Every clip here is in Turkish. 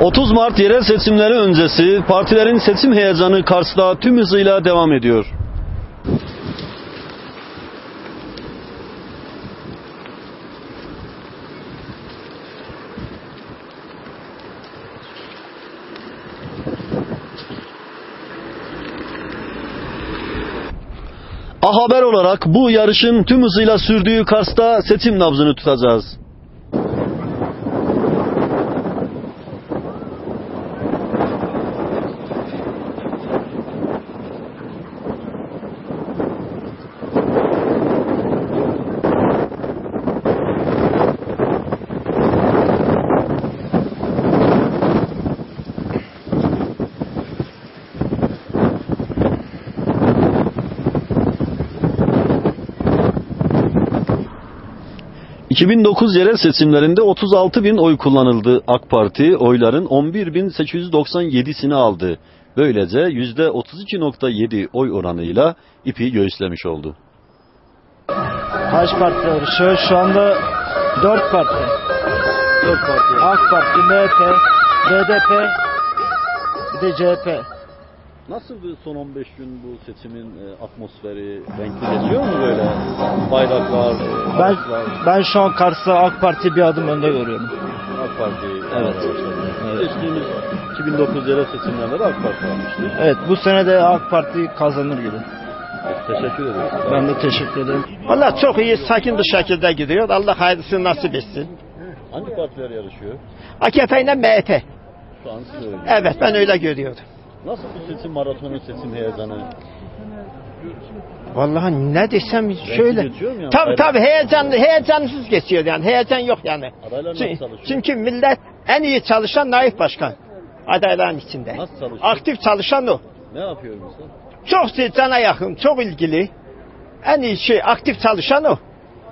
30 Mart yerel seçimleri öncesi partilerin seçim heyecanı Kars'ta tüm hızıyla devam ediyor. A Haber olarak bu yarışın tüm hızıyla sürdüğü Kars'ta seçim nabzını tutacağız. ...2009 yerel seçimlerinde 36 bin oy kullanıldı. AK Parti oyların 11.897'sini aldı. Böylece %32.7 oy oranıyla ipi göğüslemiş oldu. Kaç parti yarışıyor? Şu anda 4 parti. 4 parti. AK Parti, MHP, BDP, bir de CHP. Nasıl bir son 15 gün bu seçimin e, atmosferi renkli geçiyor mu böyle? Bayraklar, Ben araçlar, ben şu an Kars'ta AK Parti bir adım önde görüyorum. AK Parti Evet. Evet. Geçtiğimiz 2009 yerel seçimlerde de AK Parti almıştı. Evet bu sene de AK Parti kazanır gibi. Teşekkür ederiz. Ben de teşekkür ederim. Valla çok iyi, sakin bir şekilde gidiyor. Allah hayırlısını nasip etsin. Hangi partiler yarışıyor? AKP ile MHP. Şu an siz öyle. Evet, ben öyle görüyordum. Nasıl bu seçim maratonu, seçim heyecanı? Vallahi ne desem şöyle. yani? Tabii tabii heyecanlı, heyecansız geçiyor yani. Heyecan yok yani. Çünkü, millet en iyi çalışan Naif Başkan. Adayların içinde. Nasıl çalışıyor? Aktif çalışan o. Ne yapıyor mesela? Çok cana yakın, çok ilgili. En iyi şey aktif çalışan o.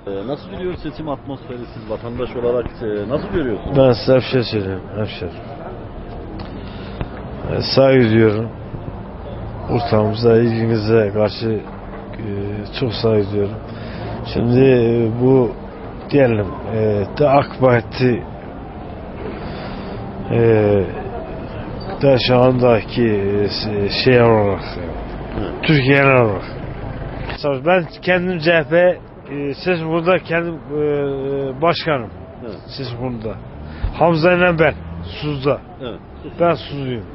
Ee, nasıl gidiyor seçim atmosferi siz vatandaş olarak e, nasıl görüyorsunuz? Ben size bir şey söyleyeyim hemşerim. E, saygı duyuyorum. Ortamımıza, ilginize karşı e, çok saygı duyuyorum. Şimdi e, bu diyelim e, de AK Parti e, da şu andaki e, şey olarak Türkiye olarak ben kendim CHP e, siz burada kendim e, başkanım. Evet. Siz burada. Hamza ile ben. Suzda. Evet. Ben Suzluyum.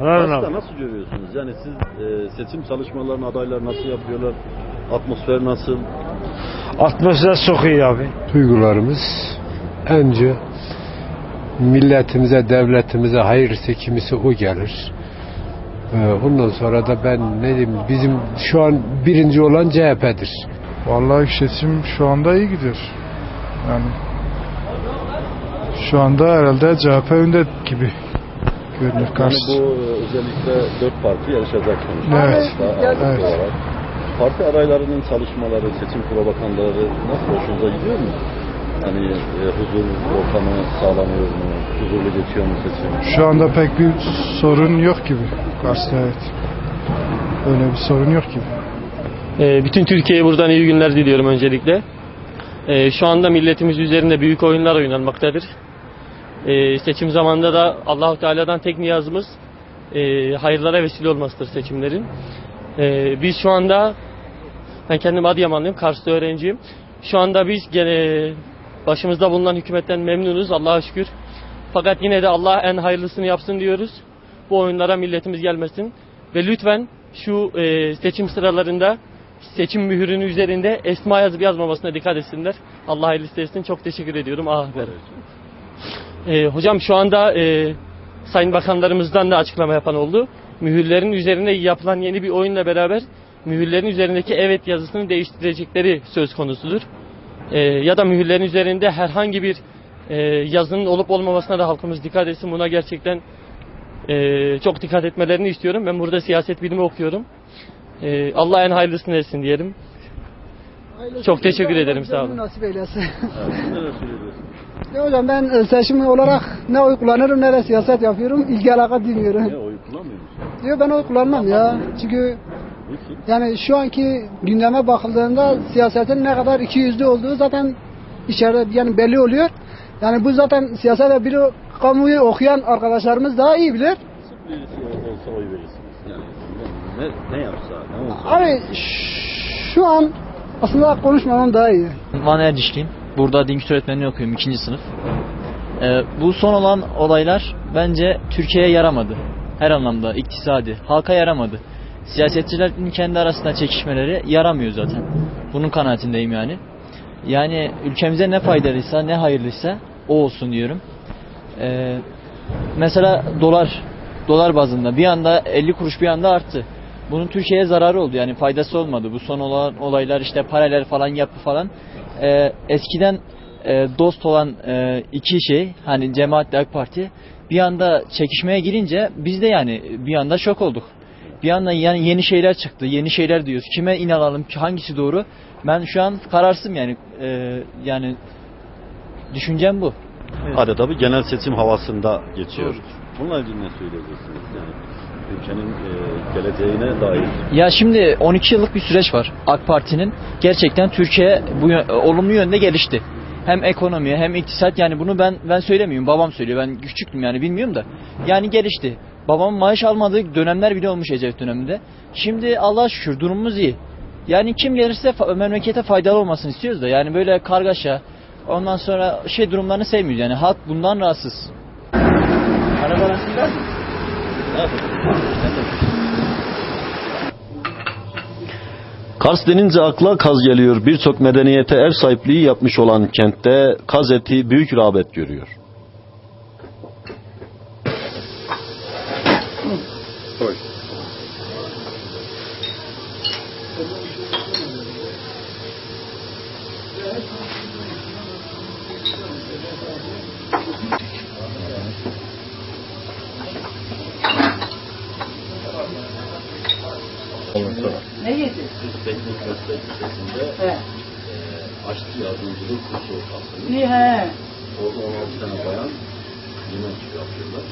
Mı? nasıl görüyorsunuz? Yani siz e, seçim çalışmalarını adaylar nasıl yapıyorlar? Atmosfer nasıl? Atmosfer çok iyi abi. duygularımız önce milletimize, devletimize hayırlısı kimisi o gelir. Ee, Ondan sonra da ben ne diyeyim bizim şu an birinci olan CHP'dir. Vallahi seçim şu anda iyi gidiyor. Yani şu anda herhalde CHP önde gibi görünüyor Yani karşı. bu e, özellikle dört parti yarışacak sonuçta. Evet. Ağırlıklı Evet. olarak. Parti adaylarının çalışmaları, seçim propagandaları nasıl hoşunuza gidiyor mu? Hani e, huzur ortamı sağlanıyor mu? Huzurlu geçiyor mu seçim? Şu anda pek bir sorun yok gibi Kars'ta evet. Öyle bir sorun yok gibi. Ee, Bütün Türkiye'ye buradan iyi günler diliyorum öncelikle. Ee, Şu anda milletimiz üzerinde büyük oyunlar oynanmaktadır. Ee, Seçim zamanında da Allahu Teala'dan tek niyazımız e, hayırlara vesile olmasıdır seçimlerin. Ee, Biz şu anda ben kendim Adıyamanlıyım, Kars'ta öğrenciyim. Şu anda biz gene başımızda bulunan hükümetten memnunuz Allah'a şükür. Fakat yine de Allah en hayırlısını yapsın diyoruz. Bu oyunlara milletimiz gelmesin. Ve lütfen şu e, seçim sıralarında seçim mühürünün üzerinde esma yazıp yazmamasına dikkat etsinler. Allah hayırlısı etsin. Çok teşekkür ediyorum. Ah be. E, hocam şu anda e, sayın bakanlarımızdan da açıklama yapan oldu. Mühürlerin üzerine yapılan yeni bir oyunla beraber mühürlerin üzerindeki evet yazısını değiştirecekleri söz konusudur. E, ya da mühürlerin üzerinde herhangi bir e, yazının olup olmamasına da halkımız dikkat etsin. Buna gerçekten e, çok dikkat etmelerini istiyorum. Ben burada siyaset bilimi okuyorum. E, Allah en hayırlısını etsin diyelim. Çok teşekkür ederim, sağ olun. Nasip eylesin. Ya hocam ben e, seçim olarak ne oy kullanırım ne de siyaset yapıyorum. İlgi alaka Ne duymuyorum. oy kullanmıyor? Diyor ben oy kullanmam ya. Çünkü yani şu anki gündeme bakıldığında siyasetin ne kadar iki yüzlü olduğu zaten içeride yani belli oluyor. Yani bu zaten siyasete biri kamuoyu okuyan arkadaşlarımız daha iyi bilir. Birisi olsa oy verirsiniz. Yani ne, ne yapsa, ne olsa. Abi şu an aslında konuşmamam daha iyi. Van Erdişliyim. Burada din kültür öğretmenliği okuyorum ikinci sınıf. Ee, bu son olan olaylar bence Türkiye'ye yaramadı. Her anlamda iktisadi. Halka yaramadı. Siyasetçilerin kendi arasında çekişmeleri yaramıyor zaten. Bunun kanaatindeyim yani. Yani ülkemize ne faydalıysa ne hayırlıysa o olsun diyorum. Ee, mesela dolar dolar bazında bir anda 50 kuruş bir anda arttı. Bunun Türkiye'ye zararı oldu yani faydası olmadı. Bu son olan olaylar işte paralel falan yapı falan. Ee, eskiden e, dost olan e, iki şey hani cemaatle AK Parti bir anda çekişmeye girince biz de yani bir anda şok olduk. Bir anda yani yeni şeyler çıktı. Yeni şeyler diyoruz. Kime inanalım? Hangisi doğru? Ben şu an kararsızım yani. Ee, yani düşüncem bu. Adeta bir genel seçim havasında geçiyor. Bununla ilgili ne söyleyeceksiniz? Yani ülkenin e, geleceğine dair. Ya şimdi 12 yıllık bir süreç var. AK Parti'nin gerçekten Türkiye bu yö- olumlu yönde gelişti. Hem ekonomiye hem iktisat yani bunu ben ben söylemiyorum. Babam söylüyor. Ben küçüktüm yani bilmiyorum da. Yani gelişti. Babamın maaş almadığı dönemler bile olmuş Ecevit döneminde. Şimdi Allah'a şükür durumumuz iyi. Yani kim gelirse memlekete faydalı olmasını istiyoruz da. Yani böyle kargaşa ondan sonra şey durumlarını sevmiyoruz. Yani halk bundan rahatsız. Kars denince akla kaz geliyor. Birçok medeniyete ev sahipliği yapmış olan kentte kaz eti büyük rağbet görüyor. Ne yedi? Teknik meslek lisesinde He. aşçı yardımcılık kursu. Ne he? Orada 16 tane bayan yemek yapıyorlar.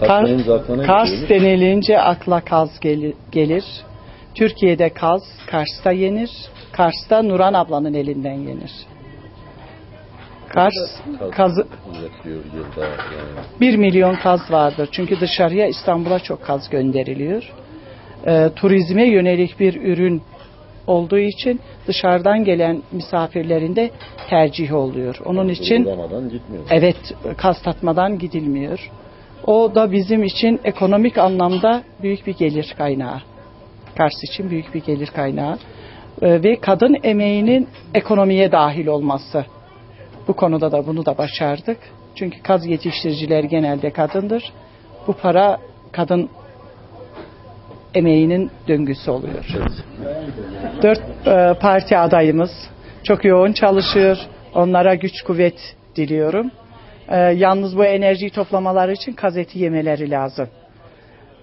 Kars, Kars denilince akla kaz geli- gelir. Türkiye'de kaz Kars'ta yenir. Kars'ta Nuran ablanın elinden yenir. Kars Kaz kazı. 1 milyon kaz vardır. Çünkü dışarıya İstanbul'a çok kaz gönderiliyor. Ee, turizme yönelik bir ürün olduğu için dışarıdan gelen misafirlerin de tercih oluyor. Onun için gitmiyor. Evet, kas tatmadan gidilmiyor. O da bizim için ekonomik anlamda büyük bir gelir kaynağı. Kars için büyük bir gelir kaynağı. Ee, Ve kadın emeğinin ekonomiye dahil olması. Bu konuda da bunu da başardık. Çünkü kaz yetiştiriciler genelde kadındır. Bu para kadın emeğinin döngüsü oluyor. Dört e, parti adayımız çok yoğun çalışıyor. Onlara güç kuvvet diliyorum. E, yalnız bu enerjiyi toplamaları için kazeti yemeleri lazım.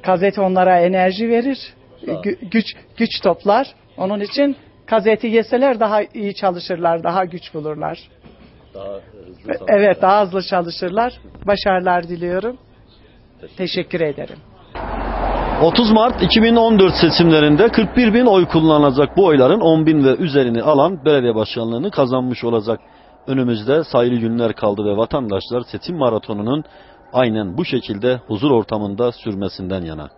Kazet onlara enerji verir, gü- güç güç toplar. Onun için kazeti yeseler daha iyi çalışırlar, daha güç bulurlar. Daha hızlı Evet, daha hızlı çalışırlar. Başarılar diliyorum. Teşekkür ederim. 30 Mart 2014 seçimlerinde 41 bin oy kullanılacak bu oyların 10 bin ve üzerini alan belediye başkanlığını kazanmış olacak. Önümüzde sayılı günler kaldı ve vatandaşlar seçim maratonunun aynen bu şekilde huzur ortamında sürmesinden yana.